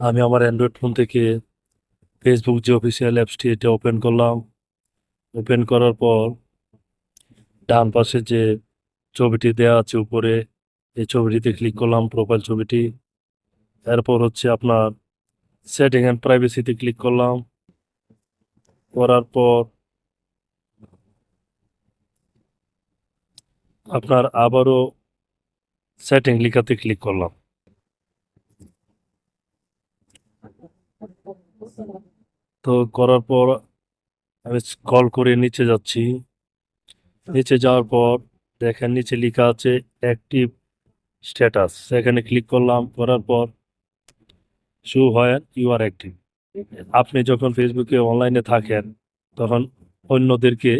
আমি আমার Android phone থেকে ফেসবুক যে অফিসিয়াল অ্যাপসটি এটা ওপেন করলাম। ওপেন করার পর ডান পাশে যে ছবিটি দেওয়া আছে উপরে, এই ছবিটিতে ক্লিক করলাম প্রোফাইল ছবিটি। এরপর হচ্ছে আপনার সেটিং অ্যান্ড প্রাইভেসিতে ক্লিক করলাম। করার পর আপনার আবারও সেটিং লেখাতে ক্লিক করলাম। তো করার পর আমি স্ক্রল করে নিচে যাচ্ছি। নিচে যাওয়ার পর দেখেন নিচে লেখা আছে অ্যাক্টিভ স্ট্যাটাস সেখানে ক্লিক করলাম, করার পর শু হয় ইউ আর অ্যাক্টিভ আপনি যখন ফেসবুকে অনলাইনে থাকেন, তখন অন্যদেরকে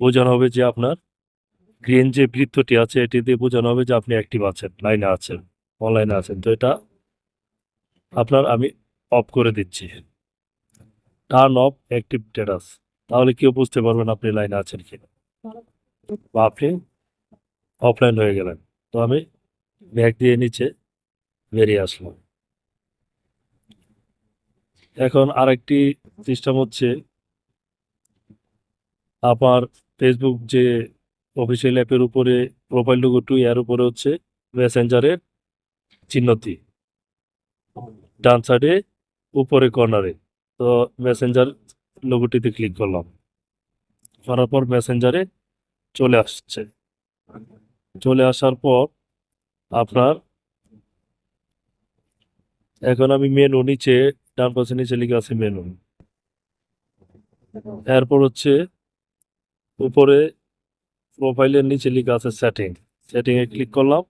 বোঝানো হবে যে আপনার গ্রিন যে বৃত্তটি আছে, এটি দিয়ে বোঝানো হবে যে আপনি অ্যাক্টিভ আছেন লাইনে আছেন অনলাইনে আছেন। তো এটা আপনার আমি অফ করে দিচ্ছি। টার্ন অফ অ্যাক্টিভ স্ট্যাটাস তাহলে কেউ বুঝতে পারবেন আপনি লাইনে আছেন কিনা। বা আপনি অফলাইন হয়ে গেলেন। তো আমি ব্যাগ দিয়ে নিচে বেরিয়ে আসলাম। এখন আরেকটি সিস্টেম হচ্ছে আপনার ফেসবুক যে অফিসিয়াল অ্যাপের উপরে প্রোফাইল লোগো টু এর উপরে হচ্ছে মেসেঞ্জারের চিহ্নটি। ডান সাইডে উপরে কর্নারে তো মেসেঞ্জার লোগোটিতে ক্লিক করলাম। করার পর মেসেঞ্জারে চলে আসছে। চলে আসার পর আপনার এখন আমি মেনু নিচে, ডান পাশে নিচে লিখে আছে মেনু এরপর হচ্ছে উপরে প্রোফাইলের নিচে লেখা আছে সেটিং সেটিং এ ক্লিক করলাম।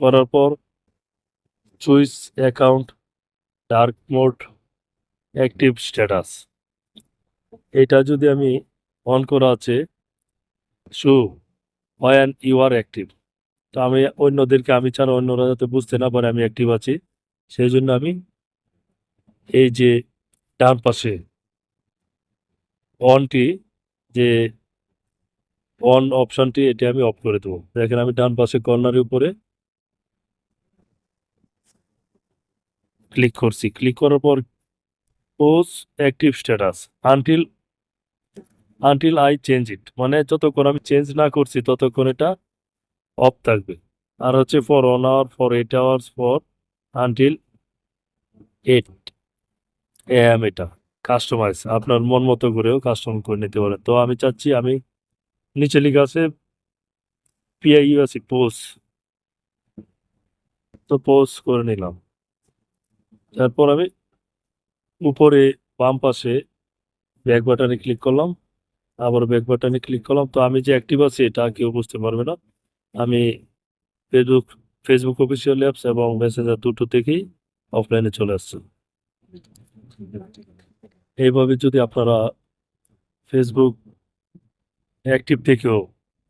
করার পর চুইস account dark mode active status. এটা যদি আমি অন করা আছে, show when you are active তো আমি অন্যদেরকে, আমি ছাড়া অন্যরা যাতে বুঝতে না পারে আমি অ্যাক্টিভ আছি সেই জন্য আমি এই যে ডান পাশে অনটি যে অন অপশানটি এটি আমি অফ করে দেবো। দেখেন আমি ডান পাশে কর্নারের উপরে ক্লিক করছি। ক্লিক করার পর pause active status until until I change it. মানে যতক্ষণ আমি চেঞ্জ না করছি, ততক্ষণ এটা অফ থাকবে। আর হচ্ছে for one hour, for eight hours, for until eight. AM এটা। কাস্টমাইজ। আপনার মন মতো করেও কাস্টম করে নিতে পারেন। তো আমি চাচ্ছি, আমি নিচে লেখা আছে পিআই ইউএসি পোজ। তো পোজ করে নিলাম। তারপর আমি উপরে বাম পাশে ব্যাক বাটনে ক্লিক করলাম। আবার ব্যাক বাটনে ক্লিক করলাম। তো আমি যে অ্যাক্টিভ আছি, এটা কেউ বুঝতে পারবে না। আমি ফেসবুক ফেসবুক অফিসিয়াল অ্যাপস এবং মেসেঞ্জার দুটো থেকেই অফলাইনে চলে আসছে। এইভাবে যদি আপনারা ফেসবুক অ্যাক্টিভ থেকেও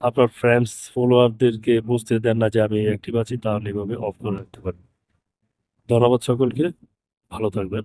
আপনার ফ্রেন্ডস ফলোয়ারদেরকে বুঝতে দেন না যে আমি অ্যাক্টিভ আছি, তাহলে এইভাবে অফ করে রাখতে পারেন ধন্যবাদ সকলকে। ভালো থাকবেন।